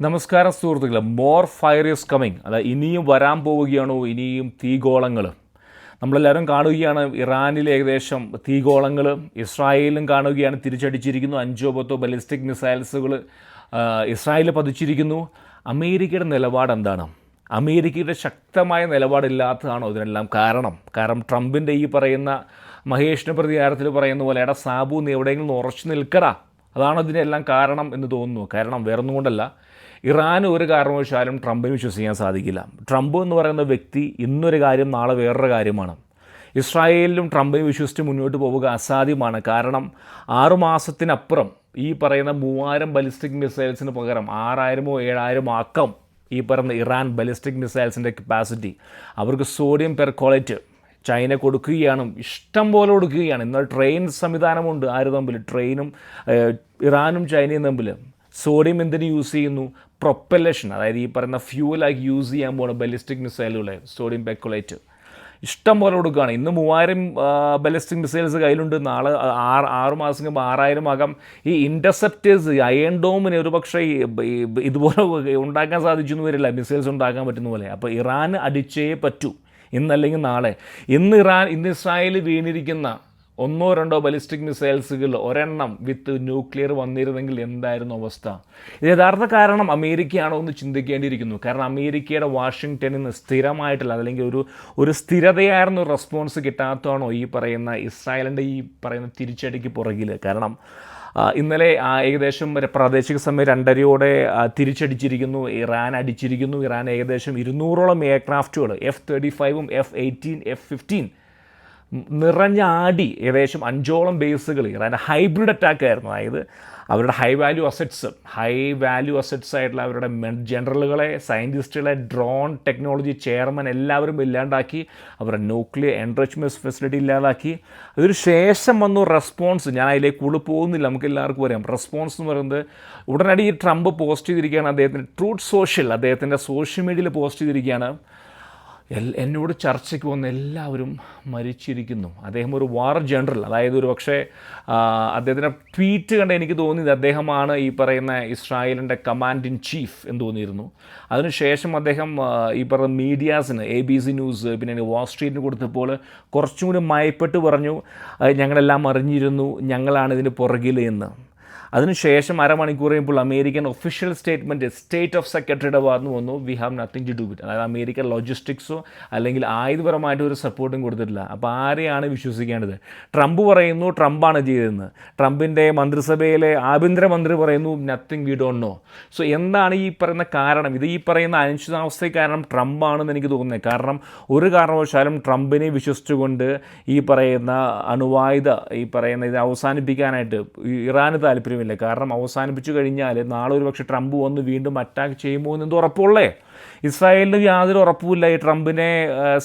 നമസ്കാരം സുഹൃത്തുക്കളെ. More fire is coming അല്ല ഇനിയും വരാൻ പോവുകയാണോ ഇനിയും തീഗോളങ്ങൾ നമ്മളെല്ലാവരും കാണുകയാണ് ഇറാനിൽ ഏകദേശം തീഗോളങ്ങൾ ഇസ്രായേലിലും കാണുകയാണ് തിരിച്ചടിച്ചിരിക്കുന്നു. അഞ്ചോ പത്തോ ബലിസ്റ്റിക് മിസൈൽസുകൾ ഇസ്രായേലിൽ പതിച്ചിരിക്കുന്നു. അമേരിക്കയുടെ നിലപാട് എന്താണ്? അമേരിക്കയുടെ ശക്തമായ നിലപാടില്ലാത്തതാണോ ഇതിനെല്ലാം കാരണം? കാരണം ട്രംപിന്റെ ഈ പറയുന്ന മഹേഷിന്റെ പ്രതികാരത്തിൽ പറയുന്ന പോലെ എടാ സാബു നീ എവിടെയെങ്കിലും ഉറച്ചു നിൽക്കടാ. അതാണ് ഇതിനെല്ലാം കാരണം എന്ന് തോന്നുന്നു. കാരണം വേറൊന്നും കൊണ്ടല്ല. ഇറാൻ ഒരു കാരണവശാലും ട്രംപിന് വിശ്വസിക്കാൻ സാധിക്കില്ല. ട്രംപ് എന്ന് പറയുന്ന വ്യക്തി ഇന്നൊരു കാര്യം നാളെ വേറൊരു കാര്യമാണ്. ഇസ്രായേലിലും ട്രംപിനെ വിശ്വസിച്ച് മുന്നോട്ട് പോവുക അസാധ്യമാണ്. കാരണം ആറുമാസത്തിനപ്പുറം ഈ പറയുന്ന മൂവായിരം ബലിസ്റ്റിക് മിസൈൽസിന് പകരം ആറായിരമോ ഏഴായിരമോ ആക്കം ഈ പറയുന്ന ഇറാൻ ബലിസ്റ്റിക് മിസൈൽസിന്റെ കപ്പാസിറ്റി അവർക്ക് സോഡിയം പെർക്കോളേറ്റ് ചൈന കൊടുക്കുകയാണ് ഇഷ്ടം പോലെ കൊടുക്കുകയാണ്. എന്നാൽ ട്രെയിൻ സംവിധാനമുണ്ട് ആര് തമ്മിൽ ട്രെയിനും ഇറാനും ചൈനയും തമ്മിൽ സോഡിയം എന്തിന് യൂസ് ചെയ്യുന്നു? പ്രൊപ്പലേഷൻ അതായത് ഈ പറയുന്ന ഫ്യൂവലാക്കി യൂസ് ചെയ്യാൻ പോകുന്ന ബലിസ്റ്റിക് മിസൈലുകളെ സോഡിയം പെക്കുലേറ്റ് ഇഷ്ടം പോലെ കൊടുക്കുകയാണ് ഇന്ന് മൂവായിരം ബലിസ്റ്റിക് മിസൈൽസ് കയ്യിലുണ്ട്. നാളെ ആറ് ആറ് മാസം കഴിയുമ്പോൾ ആറായിരം ആകാം. ഈ ഇന്റർസെപ്റ്റേഴ്സ് അയൺ ഡോമിന് ഒരു പക്ഷേ ഇതുപോലെ ഉണ്ടാക്കാൻ സാധിച്ചു എന്ന് വരില്ല. മിസൈൽസ് ഉണ്ടാക്കാൻ പറ്റുന്ന പോലെ. അപ്പോൾ ഇറാൻ അടിച്ചേ പറ്റൂ. ഇന്നല്ലെങ്കിൽ നാളെ. ഇന്ന് ഇറാൻ ഇന്ന് ഇസ്രായേൽ വീണിരിക്കുന്ന ഒന്നോ രണ്ടോ ബലിസ്റ്റിക് മിസൈൽസുകൾ ഒരെണ്ണം വിത്ത് ന്യൂക്ലിയർ വന്നിരുന്നെങ്കിൽ എന്തായിരുന്നു അവസ്ഥ? യഥാർത്ഥ കാരണം അമേരിക്കയാണോ എന്ന് ചിന്തിക്കേണ്ടിയിരിക്കുന്നു. കാരണം അമേരിക്കയുടെ വാഷിങ്ടണിൽ നിന്ന് സ്ഥിരമായിട്ടുള്ള അല്ലെങ്കിൽ ഒരു ഒരു സ്ഥിരതയായിരുന്നു റെസ്പോൺസ് കിട്ടാത്തതാണോ ഈ പറയുന്ന ഇസ്രായേലിന്റെ ഈ പറയുന്ന തിരിച്ചടിക്ക് പുറകിൽ കാരണം ഇന്നലെ ഏകദേശം പ്രാദേശിക സമയം രണ്ടരയോടെ തിരിച്ചടിച്ചിരിക്കുന്നു. ഇറാൻ അടിച്ചിരിക്കുന്നു. ഇറാൻ ഏകദേശം ഇരുന്നൂറോളം എയർക്രാഫ്റ്റുകൾ എഫ് തേർട്ടി ഫൈവും എഫ് എയ്റ്റീൻ എഫ് ഫിഫ്റ്റീൻ നിറഞ്ഞ ആടി ഏകദേശം അഞ്ചോളം ബേസുകൾ അതായത് ഹൈബ്രിഡ് അറ്റാക്ക് ആയിരുന്നു. അതായത് അവരുടെ high value assets high value assets ആയിട്ടുള്ള അവരുടെ ജനറലുകളെ സയന്റിസ്റ്റുകളെ ഡ്രോൺ ടെക്നോളജി ചെയർമാൻ എല്ലാവരും ഇല്ലാണ്ടാക്കി അവരുടെ ന്യൂക്ലിയർ എൻറിച്ച്മെന്റ് ഫെസിലിറ്റി ഇല്ലാതാക്കി. അതിന് ശേഷം വന്നു റെസ്പോൺസ് ഞാൻ അതിലേക്ക് കൂടുതൽ പോകുന്നില്ല നമുക്ക് എല്ലാവർക്കും അറിയാം. റെസ്പോൺസ് എന്ന് പറയുന്നത് ഉടനടി ഈ ട്രംപ് പോസ്റ്റ് ചെയ്തിരിക്കുകയാണ് അദ്ദേഹത്തിന്റെ ട്രൂത്ത് സോഷ്യൽ അദ്ദേഹത്തിന്റെ സോഷ്യൽ മീഡിയയിൽ പോസ്റ്റ് ചെയ്തിരിക്കുകയാണ്. എന്നോട് ചർച്ചയ്ക്ക് വന്ന എല്ലാവരും മരിച്ചിരിക്കുന്നു. അദ്ദേഹം ഒരു വാർ ജനറൽ അതായത് ഒരു പക്ഷേ അദ്ദേഹത്തിന്റെ ട്വീറ്റ് കണ്ട് എനിക്ക് തോന്നിയത് അദ്ദേഹമാണ് ഈ പറയുന്ന ഇസ്രായേലിന്റെ കമാൻഡ് ഇൻ ചീഫ് എന്ന് തോന്നിയിരുന്നു. അതിനുശേഷം അദ്ദേഹം ഈ പറയുന്ന മീഡിയാസിന് എ ബി സി ന്യൂസ് പിന്നെ വാൾ കൊടുത്തപ്പോൾ കുറച്ചും കൂടി മയപ്പെട്ട് പറഞ്ഞു ഞങ്ങളെല്ലാം അറിഞ്ഞിരുന്നു ഞങ്ങളാണ് ഇതിന് പുറകിൽ എന്ന്. അതിനുശേഷം അരമണിക്കൂർ കഴിയുമ്പോൾ American official statement state of സെക്രട്ടറിയുടെ ഭാഗത്ത് വന്നു. We have nothing to do it അതായത് അമേരിക്കൻ ലോജിസ്റ്റിക്സോ അല്ലെങ്കിൽ ആയുധപരമായിട്ട് ഒരു സപ്പോർട്ടും കൊടുത്തിട്ടില്ല. അപ്പോൾ ആരെയാണ് വിശ്വസിക്കേണ്ടത്? ട്രംപ് പറയുന്നു ട്രംപാണ് ചെയ്തതെന്ന്. ട്രംപിന്റെ മന്ത്രിസഭയിലെ ആഭ്യന്തരമന്ത്രി പറയുന്നു nothing we don't know so എന്താണ് ഈ പറയുന്ന കാരണം? ഇത് ഈ പറയുന്ന അനിശ്ചിതാവസ്ഥയ്ക്ക് കാരണം ട്രംപാണെന്ന് എനിക്ക് തോന്നുന്നത്. കാരണം ഒരു കാരണവശാലും ട്രംപിനെ വിശ്വസിച്ചുകൊണ്ട് ഈ പറയുന്ന അണുവായുധ ഈ പറയുന്ന ഇത് അവസാനിപ്പിക്കാനായിട്ട് ഇറാന് ഇറാന് താല്പര്യമില്ല കാരണം അവസാനിപ്പിച്ചു കഴിഞ്ഞാൽ നാളെ ഒരു പക്ഷേ ട്രംപ് വന്ന് വീണ്ടും അറ്റാക്ക് ചെയ്യുമോ എന്ന് എന്ത് ഉറപ്പുള്ളേ? ഇസ്രായേലിന് യാതൊരു ഉറപ്പുമില്ല ഈ ട്രംപിനെ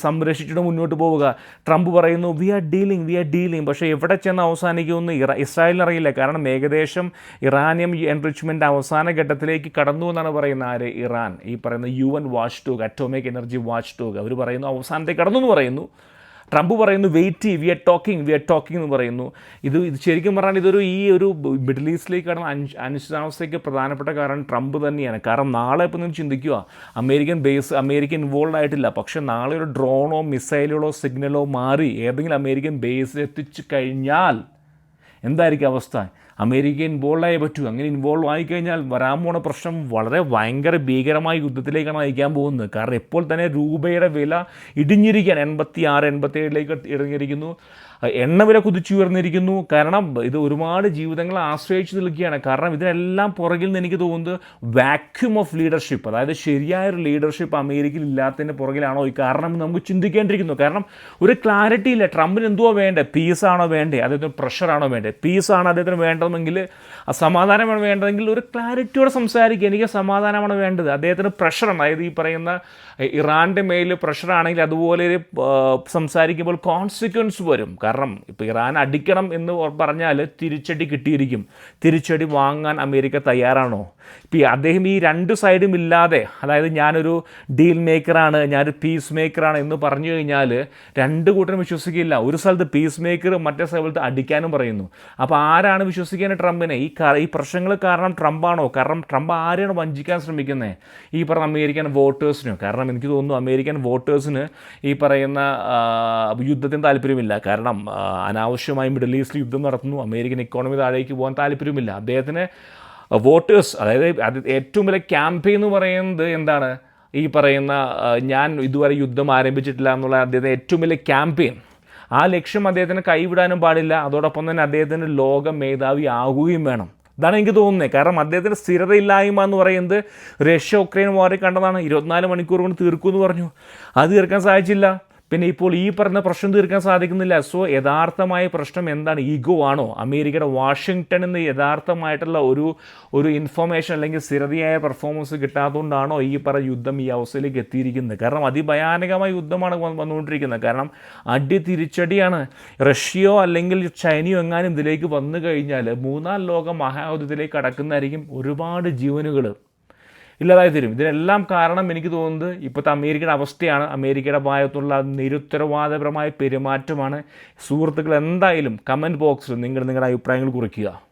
സംരക്ഷിച്ചിട്ട് മുന്നോട്ട് പോവുക. ട്രംപ് പറയുന്നു we are dealing we are dealing പക്ഷേ എവിടെ ചെന്ന് അവസാനിക്കുമെന്ന് ഇറ ഇസ്രായേലിന് അറിയില്ല. കാരണം ഏകദേശം ഇറാനിയം എൻറിച്ച്മെന്റ് അവസാന ഘട്ടത്തിലേക്ക് കടന്നു എന്നാണ് പറയുന്നത്. ആര്? ഇറാൻ. ഈ പറയുന്ന U N watchdog atomic energy watchdog അവർ പറയുന്നു അവസാനത്തെ കടന്നു എന്ന് പറയുന്നു. ട്രംപ് പറയുന്നു wait we are talking we are talking എന്ന് പറയുന്നു. ഇത് ഇത് ശരിക്കും പറഞ്ഞാൽ ഇതൊരു ഈ ഒരു മിഡിൽ ഈസ്റ്റിലേക്ക് കടന്ന അനിശ് അനിശ്ചിതാവസ്ഥയ്ക്ക് പ്രധാനപ്പെട്ട കാരണം ട്രംപ് തന്നെയാണ്. കാരണം നാളെ ഇപ്പോൾ നിങ്ങൾ ചിന്തിക്കുക അമേരിക്കൻ ബേസ് അമേരിക്ക ഇൻവോൾവ് ആയിട്ടില്ല. പക്ഷേ നാളെ ഒരു ഡ്രോണോ മിസൈലുകളോ സിഗ്നലോ മാറി ഏതെങ്കിലും അമേരിക്കൻ ബേസിൽ എത്തിച്ചു കഴിഞ്ഞാൽ എന്തായിരിക്കും അവസ്ഥ? അമേരിക്ക ഇൻവോൾവ് ആയേ പറ്റൂ. അങ്ങനെ ഇൻവോൾവ് ആയിക്കഴിഞ്ഞാൽ വരാൻ പോണ പ്രശ്നം വളരെ ഭയങ്കര ഭീകരമായ യുദ്ധത്തിലേക്കാണ് നയിക്കാൻ പോകുന്നത്. കാരണം ഇപ്പോൾ തന്നെ രൂപയുടെ വില ഇടിഞ്ഞിരിക്കുകയാണ് എൺപത്തി ആറ് എൺപത്തി ഏഴിലേക്ക് ഇറങ്ങിയിരിക്കുന്നു. എണ്ണ വില കുതിച്ചുയർന്നിരിക്കുന്നു കാരണം ഇത് ഒരുപാട് ജീവിതങ്ങളെ ആശ്രയിച്ചു നിൽക്കുകയാണ്. കാരണം ഇതിനെല്ലാം പുറകിൽ നിന്ന് എനിക്ക് തോന്നുന്നത് വാക്യൂം ഓഫ് ലീഡർഷിപ്പ് അതായത് ശരിയായ ഒരു ലീഡർഷിപ്പ് അമേരിക്കയിൽ ഇല്ലാത്തതിന്റെ പുറകിലാണോ ഈ കാരണം നമുക്ക് ചിന്തിക്കേണ്ടിയിരിക്കുന്നു. കാരണം ഒരു ക്ലാരിറ്റി ഇല്ല. ട്രംപിന് എന്തുവാ വേണ്ടേ? ആണോ വേണ്ടേ? അദ്ദേഹത്തിന് പ്രഷറാണോ വേണ്ടേ? പീസാണ് അദ്ദേഹത്തിന് വേണ്ടതെങ്കിൽ സമാധാനമാണ് വേണ്ടതെങ്കിൽ ഒരു ക്ലാരിറ്റിയോടെ സംസാരിക്കുക. എനിക്ക് സമാധാനമാണ് വേണ്ടത്. അദ്ദേഹത്തിന് പ്രഷറാണ് അതായത് ഈ പറയുന്ന ഇറാന്റെ മേൽ പ്രഷറാണെങ്കിൽ അതുപോലെ സംസാരിക്കുമ്പോൾ കോൺസിക്വൻസ് വരും. ഇപ്പോൾ ഇറാൻ അടിക്കണം എന്ന് പറഞ്ഞാൽ തിരിച്ചടി കിട്ടിയിരിക്കും. തിരിച്ചടി വാങ്ങാൻ അമേരിക്ക തയ്യാറാണോ? ഇപ്പോൾ അദ്ദേഹം ഈ രണ്ട് സൈഡും ഇല്ലാതെ അതായത് ഞാനൊരു ഡീൽ മേക്കറാണ് ഞാനൊരു പീസ് മേക്കറാണ് എന്ന് പറഞ്ഞു കഴിഞ്ഞാൽ രണ്ട് കൂട്ടരും വിശ്വസിക്കില്ല. ഒരു സ്ഥലത്ത് പീസ് മേക്കർ മറ്റേ സ്ഥലത്ത് അടിക്കാനും പറയുന്നു. അപ്പോൾ ആരാണ് വിശ്വസിക്കാൻ ട്രംപിനെ? ഈ ഈ പ്രശ്നങ്ങൾ കാരണം ട്രംപാണോ? കാരണം ട്രംപ് ആരെയാണ് വഞ്ചിക്കാൻ ശ്രമിക്കുന്നത് ഈ പറഞ്ഞ അമേരിക്കൻ വോട്ടേഴ്സിനോ. കാരണം എനിക്ക് തോന്നുന്നു അമേരിക്കൻ വോട്ടേഴ്സിന് ഈ പറയുന്ന യുദ്ധത്തിന് താല്പര്യമില്ല. കാരണം അനാവശ്യമായി മിഡിൽ ഈസ്റ്റിൽ യുദ്ധം നടത്തുന്നു. അമേരിക്കൻ ഇക്കോണമി താഴേക്ക് പോകാൻ താല്പര്യമില്ല അദ്ദേഹത്തിന് വോട്ടേഴ്സ് അതായത് അത് ഏറ്റവും വലിയ ക്യാമ്പയിൻ എന്ന് പറയുന്നത് എന്താണ്? ഈ പറയുന്ന ഞാൻ ഇതുവരെ യുദ്ധം ആരംഭിച്ചിട്ടില്ല എന്നുള്ള അദ്ദേഹത്തിന് ഏറ്റവും വലിയ ക്യാമ്പയിൻ ആ ലക്ഷ്യം അദ്ദേഹത്തിന് കൈവിടാനും പാടില്ല. അതോടൊപ്പം തന്നെ അദ്ദേഹത്തിന് ലോക മേധാവി ആകുകയും വേണം. ഇതാണ് എനിക്ക് തോന്നുന്നത്. കാരണം അദ്ദേഹത്തിന് സ്ഥിരതയില്ലായ്മ എന്ന് പറയുന്നത് റഷ്യ ഉക്രൈൻ വാറി കണ്ടതാണ്. ഇരുപത്തിനാല് മണിക്കൂർ കൊണ്ട് തീർക്കുമെന്ന് പറഞ്ഞു. അത് തീർക്കാൻ സാധിച്ചില്ല. പിന്നെ ഇപ്പോൾ ഈ പറഞ്ഞ പ്രശ്നം തീർക്കാൻ സാധിക്കുന്നില്ല. സോ യഥാർത്ഥമായ പ്രശ്നം എന്താണ്? ഈഗോ ആണോ? അമേരിക്കയുടെ വാഷിങ്ടണിൽ നിന്ന് യഥാർത്ഥമായിട്ടുള്ള ഒരു ഒരു ഇൻഫർമേഷൻ അല്ലെങ്കിൽ സ്ഥിരതയായ പെർഫോമൻസ് കിട്ടാത്തതുകൊണ്ടാണോ ഈ പറഞ്ഞ യുദ്ധം ഈ അവസ്ഥയിലേക്ക് എത്തിയിരിക്കുന്നത്? കാരണം അതിഭയാനകമായ യുദ്ധമാണ് വന്ന് വന്നുകൊണ്ടിരിക്കുന്നത്. കാരണം അടി തിരിച്ചടിയാണ്. റഷ്യയോ അല്ലെങ്കിൽ ചൈനയോ എങ്ങാനും ഇതിലേക്ക് വന്നു കഴിഞ്ഞാൽ മൂന്നാം ലോക മഹായുദ്ധത്തിലേക്ക് കടക്കുന്നതായിരിക്കും ഒരുപാട് ജീവനുകൾ ഇല്ലാതായി തരും ഇതിനെല്ലാം കാരണം എനിക്ക് തോന്നുന്നത് ഇപ്പോഴത്തെ അമേരിക്കയുടെ അവസ്ഥയാണ്. അമേരിക്കയുടെ ഭാഗത്തുള്ള നിരുത്തരവാദപരമായ പെരുമാറ്റമാണ്. സുഹൃത്തുക്കൾ എന്തായാലും കമന്റ് ബോക്സിൽ നിങ്ങൾ നിങ്ങളുടെ അഭിപ്രായങ്ങൾ കുറിക്കുക.